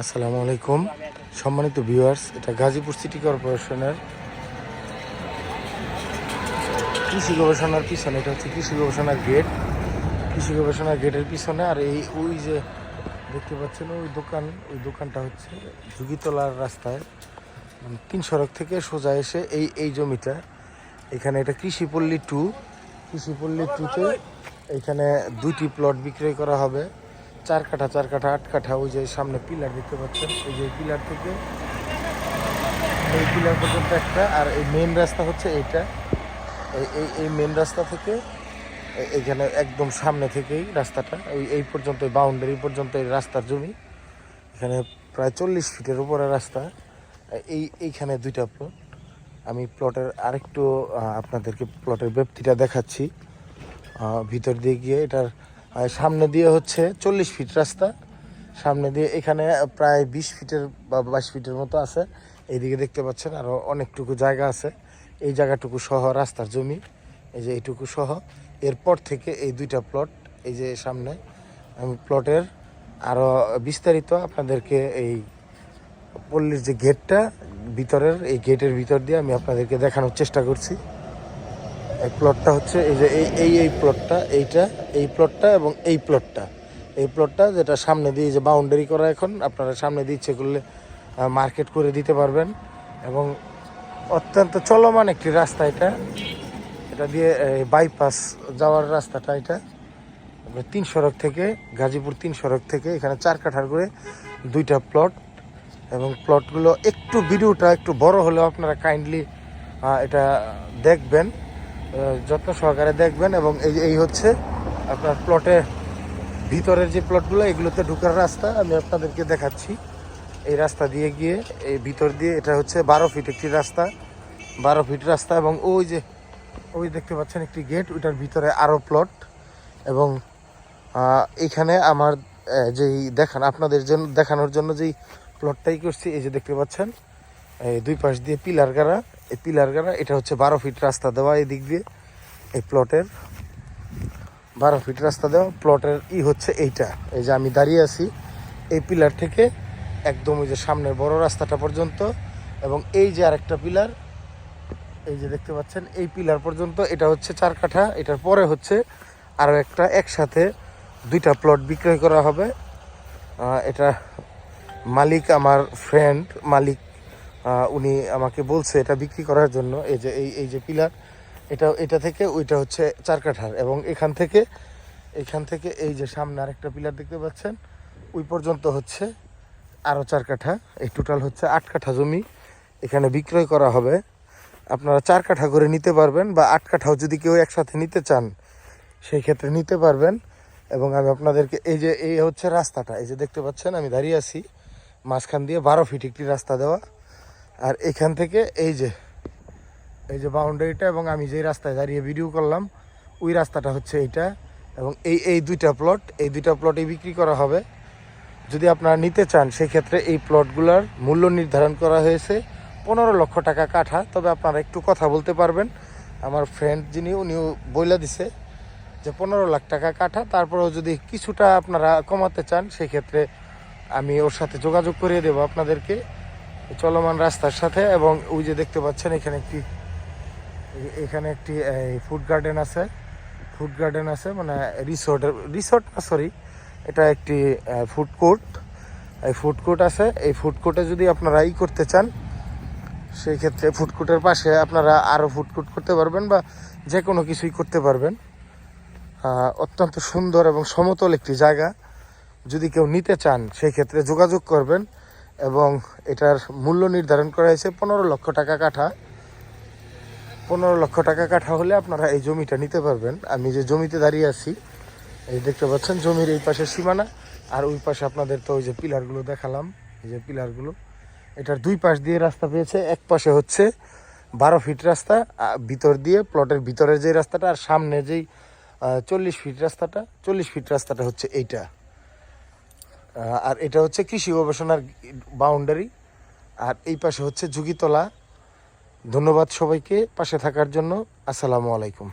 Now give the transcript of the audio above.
আসসালামু আলাইকুম সম্মানিত ভিউয়ার্স, এটা গাজীপুর সিটি কর্পোরেশনের কৃষি গবেষণার পিছনে, এটা হচ্ছে কৃষি গবেষণার গেট। কৃষি গবেষণার গেটের পিছনে, আর এই ওই যে দেখতে পাচ্ছেন, ওই দোকান, ওই দোকানটা হচ্ছে যুগিতলার রাস্তায়। মানে তিন সড়ক থেকে সোজা এসে এই এই জমিটা। এখানে এটা কৃষিপল্লী টু। কৃষিপল্লী টুতে এখানে দুইটি প্লট বিক্রয় করা হবে। চার কাঠা চার কাঠা, আট কাঠা, ওই যে সামনে পিলার দেখতে পাচ্ছেন। এই যে পিলার থেকে, এই পিলার পর্যন্ত একটা, আর এই মেন রাস্তা হচ্ছে এইটা। এই এই মেন রাস্তা থেকে এখানে একদম সামনে থেকেই রাস্তাটা, ওই, এই পর্যন্ত বাউন্ডারি পর্যন্ত এই রাস্তার জমি। এখানে প্রায় চল্লিশ ফিটের উপরে রাস্তা। এই, এইখানে দুইটা প্লট আমি প্লটের আরেকটু আপনাদেরকে প্লটের ব্যাপ্তিটা দেখাচ্ছি। ভিতর দিয়ে গিয়ে এটার সামনে দিয়ে হচ্ছে চল্লিশ ফিট রাস্তা। সামনে দিয়ে এখানে প্রায় বিশ ফিটের বা বাইশ ফিটের মতো আছে। এইদিকে দেখতে পাচ্ছেন আরও অনেকটুকু জায়গা আছে। এই জায়গাটুকু সহ রাস্তার জমি। এই যে এইটুকু সহ। এরপর থেকে এই দুইটা প্লট এই যে সামনে আমি প্লটের আরও বিস্তারিত আপনাদেরকে এই পল্লীর যে গেটটা ভিতরের এই গেটের ভিতর দিয়ে আমি আপনাদেরকে দেখানোর চেষ্টা করছি। এই প্লটটা হচ্ছে এই যে এই এই এই প্লটটা এইটা এই প্লটটা এবং এই প্লটটা এই প্লটটা যেটা সামনে দিয়ে যে বাউন্ডারি করা এখন, আপনারা সামনে দিয়ে ইচ্ছে করলে মার্কেট করে দিতে পারবেন। এবং অত্যন্ত চলমান একটি রাস্তা এটা। এটা দিয়ে বাইপাস যাওয়ার রাস্তাটা এটা। তিন সড়ক থেকে, গাজীপুর তিন সড়ক থেকে, এখানে চার কাঠার করে দুইটা প্লট এবং প্লটগুলো একটু ভিডিওটা একটু বড় হলেও আপনারা কাইন্ডলি এটা দেখবেন যত্ন সহকারে দেখবেন। এবং এই এই হচ্ছে আপনার প্লটে ভিতরের যে প্লটগুলো এগুলোতে ঢুকার রাস্তা আমি আপনাদেরকে দেখাচ্ছি। এই রাস্তা দিয়ে গিয়ে, এই ভিতর দিয়ে, এটা হচ্ছে বারো ফিট একটি রাস্তা। বারো ফিট রাস্তা এবং ওই যে, ওই দেখতে পাচ্ছেন একটি গেট ওইটার ভিতরে আরও প্লট এবং এখানে আমার যেই দেখান, আপনাদের জন্য, দেখানোর জন্য যেই প্লটটাই করছি, এই যে দেখতে পাচ্ছেন, এই দুই পাশ দিয়ে পিলার গাড়া। এই পিলার গাড়া, এটা হচ্ছে বারো ফিট রাস্তা দেওয়া এই দিক দিয়ে, এই প্লটের বারো ফিট রাস্তা দেওয়া। প্লটের ই হচ্ছে এইটা। এই যে আমি দাঁড়িয়ে আছি, এই পিলার থেকে একদম ওই যে সামনের বড় রাস্তাটা পর্যন্ত এবং এই যে আরেকটা পিলার এই যে দেখতে পাচ্ছেন, এই পিলার পর্যন্ত এটা হচ্ছে চার কাঠা। এটার পরে হচ্ছে আরও একটা একসাথে দুইটা প্লট বিক্রয় করা হবে। এটা মালিক আমার ফ্রেন্ড মালিক উনি আমাকে বলছে এটা বিক্রি করার জন্য। এই যে, এই এই যে পিলার এটা এটা থেকে ওইটা হচ্ছে চার কাঠার এবং এখান থেকে এখান থেকে এই যে সামনে আরেকটা পিলার দেখতে পাচ্ছেন, ওই পর্যন্ত হচ্ছে আরও চার কাঠা। এই টোটাল হচ্ছে আট কাঠা জমি এখানে বিক্রয় করা হবে। আপনারা চার কাঠা করে নিতে পারবেন বা আট কাঠাও যদি কেউ একসাথে নিতে চান, সেই ক্ষেত্রে নিতে পারবেন। এবং আমি আপনাদেরকে এই যে, এই হচ্ছে রাস্তাটা, এই যে দেখতে পাচ্ছেন, আমি দাঁড়িয়ে আছি মাঝখান দিয়ে বারো ফিট একটি রাস্তা দেওয়া। আর এখান থেকে এই যে এই যে বাউন্ডারিটা এবং আমি যেই রাস্তায় দাঁড়িয়ে ভিডিও করলাম, ওই রাস্তাটা হচ্ছে এইটা এবং এই এই দুইটা প্লট এই দুইটা প্লটে বিক্রি করা হবে। যদি আপনারা নিতে চান, সেক্ষেত্রে এই প্লটগুলোর মূল্য নির্ধারণ করা হয়েছে পনেরো লক্ষ টাকা কাঠা। তবে আপনারা একটু কথা বলতে পারবেন। আমার ফ্রেন্ড যিনি, উনিও বইলা দিছে যে পনেরো লাখ টাকা কাঠা। তারপরেও যদি কিছুটা আপনারা কমাতে চান, সেক্ষেত্রে আমি ওর সাথে যোগাযোগ করিয়ে দেবো আপনাদেরকে। চলমান রাস্তার সাথে এবং ওই যে দেখতে পাচ্ছেন, এখানে একটি এখানে একটি ফুড গার্ডেন আছে। ফুড গার্ডেন আছে মানে রিসোর্টের রিসোর্ট না সরি এটা একটি ফুড কোর্ট এই ফুড কোর্ট আছে। এই ফুড কোর্টে যদি আপনারা ই করতে চান, সেই ক্ষেত্রে ফুড কোর্টের পাশে আপনারা আরও ফুড কোর্ট করতে পারবেন বা যে কোনো কিছুই করতে পারবেন। অত্যন্ত সুন্দর এবং সমতল একটি জায়গা। যদি কেউ নিতে চান, সেই ক্ষেত্রে যোগাযোগ করবেন এবং এটার মূল্য নির্ধারণ করা হয়েছে পনেরো লক্ষ টাকা কাঠা। পনেরো লক্ষ টাকা কাঠা হলে আপনারা এই জমিটা নিতে পারবেন। আমি যে জমিতে দাঁড়িয়ে আছি, এই দেখতে পাচ্ছেন জমির এই পাশে সীমানা, আর ওই পাশে আপনাদের তো ওই যে পিলারগুলো দেখালাম, এই যে পিলারগুলো। এটার দুই পাশ দিয়ে রাস্তা পেয়েছে, এক পাশে হচ্ছে বারো ফিট রাস্তা ভিতর দিয়ে প্লটের ভিতরের যে রাস্তাটা, আর সামনে যেই চল্লিশ ফিট রাস্তাটা, চল্লিশ ফিট রাস্তাটা হচ্ছে এইটা। আর এটা হচ্ছে কৃষি গবেষণার বাউন্ডারি আর এই পাশে হচ্ছে যুগিতলা ধন্যবাদ সবাইকে পাশে থাকার জন্য। আসসালামু আলাইকুম।